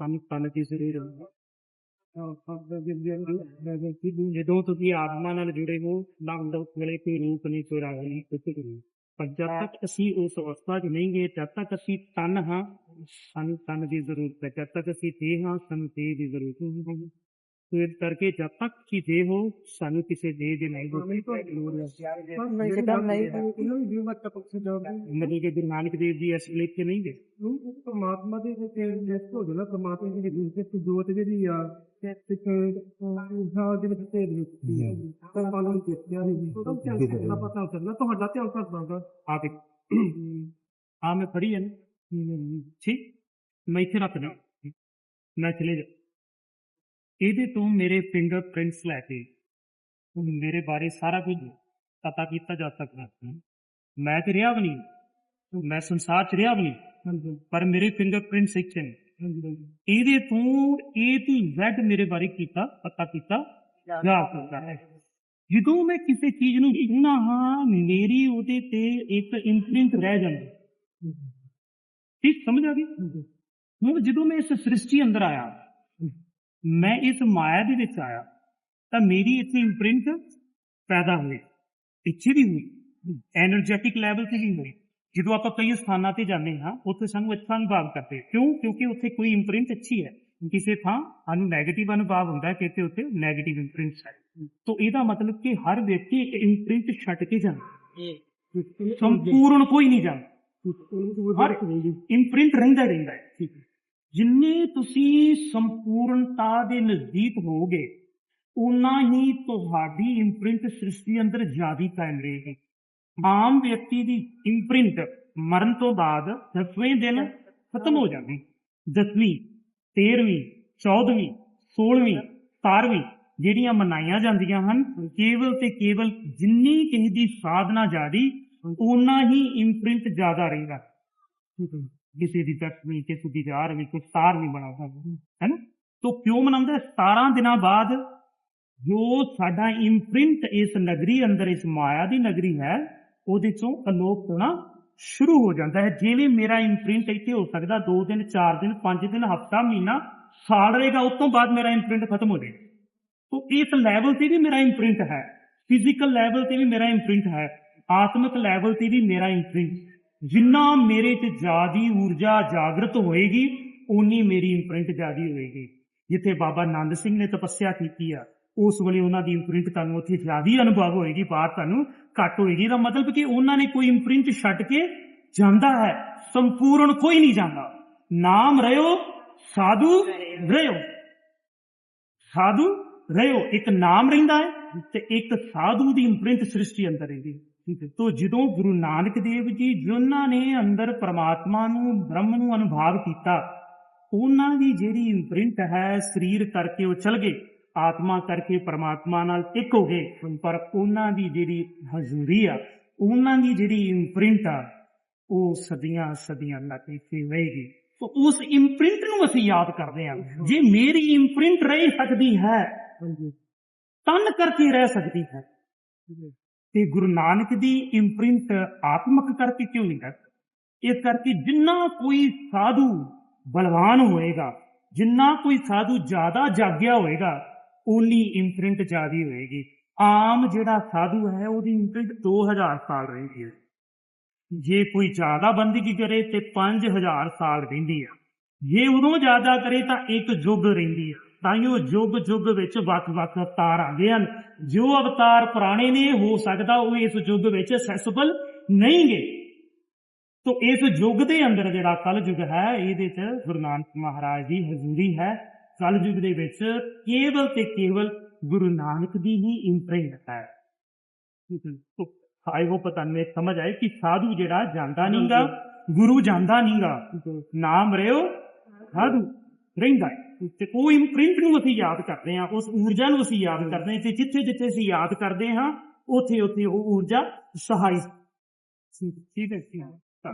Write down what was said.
ਤਨ ਤਨ ਦੀ ਸਰੀਰ ਜਦੋਂ ਤੁਸੀਂ ਆਤਮਾ ਨਾਲ ਜੁੜੇ ਹੋ ਲੰਦ ਵੇਲੇ ਕੋਈ ਰੂਪ ਨਹੀਂ ਰੰਗ ਨਹੀਂ ਕੁਝ ਨਹੀਂ। ਪਰ ਜਦ ਤੱਕ ਅਸੀਂ ਉਸ ਅਵਸਥਾ 'ਚ ਨਹੀਂ ਗਏ ਤਦ ਤੱਕ ਅਸੀਂ ਤਨ ਹਾਂ ਸਾਨੂੰ ਤਨ ਦੀ ਜ਼ਰੂਰਤ ਹੈ। ਜਦ ਤੱਕ ਅਸੀਂ ਦੇਹ ਹਾਂ ਸਾਨੂੰ ਦੇਹ ਦੀ ਜ਼ਰੂਰਤ ਨਹੀਂ ਸੋ ਇਸ ਕਰਕੇ ਜਦ ਤੱਕ ਕਿ ਦੇਹ ਹੋ ਸਾਨੂੰ ਕਿਸੇ ਦੇਹ ਦੀ ਨਹੀਂ ਲੋੜ ਮਤਲਬ ਕਿ ਗੁਰੂ ਨਾਨਕ ਦੇਵ ਜੀ ਇਸ ਲਈ ਇੱਥੇ ਨਹੀਂ ਗਏ। ਪਰਮਾਤਮਾ ਦੇ ਵਿੱਚ ਜਿਸ ਹੋ ਜਾਣਾ ਪਰਮਾਤਮਾ ਦੀ ਰੂਪ ਵਿੱਚ ਜੋਤ ਜਿਹੜੀ ਆ ਤੇ ਉਸਾਹ ਦੇ ਵਿੱਚ ਤੇ ਤਾਂ ਮਾਲੂਮ ਕਿਹਾ ਨਹੀਂ। ਤਾਂ ਕਰਨਾ ਪਤਾ ਕਰਨਾ ਤੁਹਾਡਾ ਧਿਆਨ ਕਰਨਾ ਆ ਦੇਖ। ਆ ਮੈਂ ਫੜੀ ਹੈ ਠੀਕ। ਮੈਂ ਇੱਥੇ ਰੱਖ ਦਾਂ ਮੈਂ ਚਲੇ ਜਾ। ਇਹਦੇ ਤੋਂ ਮੇਰੇ ਫਿੰਗਰਪ੍ਰਿੰਟਸ ਲੈ ਕੇ ਮੇਰੇ ਬਾਰੇ ਸਾਰਾ ਕੁਝ ਪਤਾ ਕੀਤਾ ਜਾ ਸਕਦਾ ਹੈ। ਮੈਂ ਤੇ ਰਿਹਾ ਵੀ ਨਹੀਂ। ਮੈਂ ਸੰਸਾਰ ਚ ਰਿਹਾ ਵੀ ਨਹੀਂ। ਪਰ ਮੇਰੇ ਫਿੰਗਰਪ੍ਰਿੰਟਸ ਇੱਥੇ ਨੇ। ਇਹਦੇ ਤੋਂ A to Z ਮੇਰੇ ਬਾਰੇ ਕੀਤਾ ਪਤਾ ਕੀਤਾ ਜਾ ਸਕਦਾ ਹੈ। ਜਦੋਂ ਮੈਂ ਕਿਸੇ ਚੀਜ਼ ਨੂੰ ਛੂਹਣਾ ਹਾਂ ਮੇਰੀ ਉਹਦੇ ਤੇ ਇੱਕ ਇੰਪ੍ਰਿੰਟ ਰਹਿ ਜਾਂਦੀ। ਠੀਕ ਸਮਝ ਆ ਗਈ? ਹੁਣ ਜਦੋਂ ਮੈਂ ਇਸ ਸ੍ਰਿਸ਼ਟੀ ਅੰਦਰ ਆਇਆ ਮੈਂ ਇਸ ਮਾਇਆ ਦੇ ਵਿੱਚ ਆਇਆ ਤਾਂ ਮੇਰੀ ਇੱਥੇ ਇੰਪ੍ਰਿੰਟ ਪੈਦਾ ਹੋਈ ਪਿੱਛੇ ਵੀ ਹੋਈ ਐਨਰਜੈਟਿਕ ਲੈਵਲ ਤੇ ਵੀ ਹੋਈ। ਜਦੋਂ ਆਪਾਂ ਕਈ ਸਥਾਨਾਂ ਤੇ ਜਾਂਦੇ ਹਾਂ ਉੱਥੇ ਸਾਨੂੰ ਅੱਛਾ ਅਨੁਭਵ ਕਰਦੇ। ਕਿਉਂ? ਕਿਉਂਕਿ ਉੱਥੇ ਕੋਈ ਇੰਪ੍ਰਿੰਟ ਅੱਛੀ ਹੈ। ਕਿਸੇ ਥਾਂ ਸਾਨੂੰ 네ਗੇਟਿਵ ਅਨੁਭਵ ਹੁੰਦਾ ਹੈ ਕਿਤੇ ਉੱਥੇ 네ਗੇਟਿਵ ਇੰਪ੍ਰਿੰਟਸ ਹੈ। ਤੋਂ ਇਹਦਾ ਮਤਲਬ ਕਿ ਹਰ ਵਿਅਕਤੀ ਇੱਕ ਇੰਪ੍ਰਿੰਟ ਛੱਡ ਕੇ ਜਾਂਦਾ। ਸੰਪੂਰਨ ਕੋਈ ਨਹੀਂ ਜਾਂਦਾ। ਇੰਪ੍ਰਿੰਟ ਰਹਿੰਦਾ ਰਹਿੰਦਾ ਹੈ। ਜਿੰਨੇ ਤੁਸੀਂ ਸੰਪੂਰਨਤਾ ਦੇ ਨਜ਼ਦੀਕ ਹੋਗੇ ਉਨਾ ਹੀ ਤੁਹਾਡੀ ਇੰਪ੍ਰਿੰਟ ਸ੍ਰਿਸ਼ਟੀ ਅੰਦਰ ਜ਼ਿਆਦੀ ਕਾਇਮ ਰਹੇਗੀ। ਆਮ ਵਿਅਕਤੀ ਦੀ ਇੰਪ੍ਰਿੰਟ ਮਰਨ ਤੋਂ ਬਾਅਦ 10ਵੇਂ ਦਿਨ ਖਤਮ ਹੋ ਜਾਂਦੀ। 10ਵੀਂ 13ਵੀਂ 14ਵੀਂ 16ਵੀਂ 17ਵੀਂ ਜਿਹੜੀਆਂ ਮਨਾਈਆਂ ਜਾਂਦੀਆਂ ਹਨ, ਕੇਵਲ ਤੇ ਕੇਵਲ ਜਿੰਨੀ ਕਿਸੇ ਦੀ ਸਾਧਨਾ ਜ਼ਿਆਦੀ ਉਨਾ ਹੀ ਇੰਪ੍ਰਿੰਟ ਜ਼ਿਆਦਾ ਰਹੇਗਾ। ਕਿਸੇ ਦੀ 10ਵੀਂ ਕਿਸੇ ਦੀ 11ਵੀਂ ਕੋਈ 17ਵੀਂ ਬਣਾ ਸਕਦਾ ਹੈ ਨਾ ਤੋ ਕਿਉਂ ਮਨਾਉਂਦਾ? 17 ਦਿਨਾਂ ਬਾਅਦ ਜੋ ਸਾਡਾ ਇੰਪ੍ਰਿੰਟ ਇਸ ਨਗਰੀ ਅੰਦਰ, ਇਸ ਮਾਇਆ ਦੀ ਨਗਰੀ ਹੈ, ਉਹਦੇ ਚੋਂ ਅਲੋਪ ਹੋਣਾ ਸ਼ੁਰੂ ਹੋ ਜਾਂਦਾ ਹੈ। ਜਿਵੇਂ ਮੇਰਾ ਇੰਪ੍ਰਿੰਟ ਇੱਥੇ ਹੋ ਸਕਦਾ 2 ਦਿਨ 4 ਦਿਨ 5 ਦਿਨ, ਹਫਤਾ, ਮਹੀਨਾ ਸਾਲ ਰਹੇਗਾ, ਉਸ ਤੋਂ ਬਾਅਦ ਮੇਰਾ ਇੰਪ੍ਰਿੰਟ ਖਤਮ ਹੋ ਜਾਏਗਾ। ਤੋ ਇਸ ਲੈਵਲ ਤੇ ਵੀ ਮੇਰਾ ਇੰਪ੍ਰਿੰਟ ਹੈ ਫਿਜ਼ੀਕਲ ਲੈਵਲ ਤੇ ਵੀ ਮੇਰਾ ਇੰਪ੍ਰਿੰਟ ਹੈ, ਆਤਮਿਕ ਲੈਵਲ ਤੇ ਵੀ ਮੇਰਾ ਇੰਪ੍ਰਿੰਟ ਜਿੰਨਾ ਮੇਰੇ ਚ ਜਿਆਦੀ ਊਰਜਾ ਜਾਗਰਤ ਹੋਏਗੀ, ਓਨੀ ਮੇਰੀ ਇੰਪ੍ਰਿੰਟ ਜਿਆਦੀ ਹੋਏਗੀ। ਜਿੱਥੇ ਬਾਬਾ ਨੰਦ ਸਿੰਘ ਨੇ ਤਪੱਸਿਆ ਕੀਤੀ ਆ, ਉਸ ਵੇਲੇ ਉਹਨਾਂ ਦੀ ਇੰਪ੍ਰਿੰਟ ਤੁਹਾਨੂੰ ਉੱਥੇ ਜ਼ਿਆਦੀ ਅਨੁਭਵ ਹੋਏਗੀ, ਬਾਹਰ ਤੁਹਾਨੂੰ ਘੱਟ ਹੋਏਗੀ। ਦਾ ਮਤਲਬ ਕਿ ਉਹਨਾਂ ਨੇ ਕੋਈ ਇੰਪ੍ਰਿੰਟ ਛੱਡ ਕੇ ਜਾਂਦਾ ਹੈ, ਸੰਪੂਰਨ ਕੋਈ ਨਹੀਂ ਜਾਂਦਾ। ਨਾਮ ਰਿਓ ਸਾਧੂ ਰਹਿਓ ਸਾਧੂ ਰਹਿਓ ਇੱਕ ਨਾਮ ਰਹਿੰਦਾ ਹੈ ਤੇ ਇੱਕ ਸਾਧੂ ਦੀ ਇੰਪ੍ਰਿੰਟ ਸ੍ਰਿਸ਼ਟੀ ਅੰਦਰ ਰਹਿੰਦੀ ਠੀਕ ਹੈ। ਤੋਂ ਜਦੋਂ ਗੁਰੂ ਨਾਨਕ ਦੇਵ ਜੀ ਜਿਨ੍ਹਾਂ ਨੇ ਅੰਦਰ ਪ੍ਰਮਾਤਮਾ ਨੂੰ ਬ੍ਰਹਮ ਨੂੰ ਅਨੁਭਵ ਕੀਤਾ ਉਹਨਾਂ ਦੀ ਜਿਹੜੀ ਇੰਪ੍ਰਿੰਟ ਹੈ ਸਰੀਰ ਕਰਕੇ ਉਹ ਚਲ ਗਏ ਆਤਮਾ ਕਰਕੇ ਪਰਮਾਤਮਾ ਨਾਲ ਇੱਕ ਹੋ ਗਏ ਪਰ ਉਹਨਾਂ ਦੀ ਜਿਹੜੀ ਹਜ਼ੂਰੀ ਆ ਉਹਨਾਂ ਦੀ ਜਿਹੜੀ ਇੰਪ੍ਰਿੰਟ ਆ ਉਹ ਸਦੀਆਂ ਸਦੀਆਂ ਤੱਕ ਇੱਥੇ ਰਹੇਗੀ ਸੋ ਉਸ ਇੰਪ੍ਰਿੰਟ ਨੂੰ ਅਸੀਂ ਯਾਦ ਕਰਦੇ ਹਾਂ। ਜੇ ਮੇਰੀ ਇੰਪ੍ਰਿੰਟ ਰਹਿ ਸਕਦੀ ਹੈ ਤਨ ਕਰਕੇ ਰਹਿ ਸਕਦੀ ਹੈ। ਤੇ ਗੁਰੂ ਨਾਨਕ ਦੀ ਇੰਪ੍ਰਿੰਟ ਆਤਮਿਕ ਕਰਕੇ ਕਿਉਂ ਨਹੀਂ ਹੈ ਇਸ ਕਰਕੇ ਜਿੰਨਾ ਕੋਈ ਸਾਧੂ ਬਲਵਾਨ ਹੋਏਗਾ, ਜਿੰਨਾ ਕੋਈ ਸਾਧੂ ਜ਼ਿਆਦਾ ਜਾਗਿਆ ਹੋਏਗਾ ਓਨੀ ਇੰਪ੍ਰਿੰਟ ਜ਼ਿਆਦੀ ਹੋਏਗੀ। ਆਮ ਜਿਹੜਾ ਸਾਧੂ ਹੈ, ਉਹਦੀ ਇੰਪ੍ਰਿੰਟ 2000 ਸਾਲ ਰਹਿੰਦੀ ਹੈ। ਜੇ ਕੋਈ ਜ਼ਿਆਦਾ ਬੰਦਗੀ ਕਰੇ, ਤੇ 5000 ਸਾਲ ਰਹਿੰਦੀ ਆ। ਜੇ ਉਦੋਂ ਜ਼ਿਆਦਾ ਕਰੇ, ਤਾਂ ਇੱਕ ਯੁੱਗ ਰਹਿੰਦੀ ਆ। ਤਾਂ ਉਹ ਯੁੱਗ ਯੁੱਗ ਵਿੱਚ ਵੱਖ-ਵੱਖ ਅਵਤਾਰ ਆਉਂਦੇ ਹਨ। ਜੋ ਅਵਤਾਰ ਪੁਰਾਣੇ ਨੇ, ਹੋ ਸਕਦਾ ਉਹ ਇਸ ਯੁੱਗ ਵਿੱਚ ਅਸੈਸਬਲ ਨਹੀਂਗੇ। ਤੋ ਇਸ ਯੁੱਗ ਦੇ ਅੰਦਰ ਜਿਹੜਾ ਕਲਯੁੱਗ ਹੈ, ਇਹਦੇ ਚ ਗੁਰੂ ਨਾਨਕ ਮਹਾਰਾਜ ਦੀ ਹਜ਼ੂਰੀ ਹੈ। ਕਲ ਯੁੱਗ ਦੇ ਵਿੱਚ ਕੇਵਲ ਤੇ ਕੇਵਲ ਗੁਰੂ ਨਾਨਕ ਦੀ ਹੀ ਇੰਪ੍ਰਿੰਟ ਹੈ। ਠੀਕ ਹੈ ਤੋ ਆਈ ਉਹ ਪਤਾ ਨਹੀਂ, ਸਮਝ ਆਏ ਕਿ ਸਾਧੂ ਜਿਹੜਾ ਜਾਂਦਾ ਨਹੀਂਗਾ, ਗੁਰੂ ਜਾਂਦਾ ਨਹੀਂਗਾ। ਨਾਮ ਰਿਓ, ਸਾਧੂ, ਰਹਿੰਦਾ ਹੈ। ਤੇ ਉਹ ਇੰਪ੍ਰਿੰਟ ਨੂੰ ਅਸੀਂ ਯਾਦ ਕਰਦੇ ਹਾਂ, ਉਸ ਊਰਜਾ ਨੂੰ ਅਸੀਂ ਯਾਦ ਕਰਦੇ ਹਾਂ ਤੇ ਜਿੱਥੇ ਜਿੱਥੇ ਅਸੀਂ ਯਾਦ ਕਰਦੇ ਹਾਂ, ਉੱਥੇ ਉੱਥੇ ਉਹ ਊਰਜਾ ਸਹਾਈ ਠੀਕ ਹੈ ਠੀਕ ਹੈ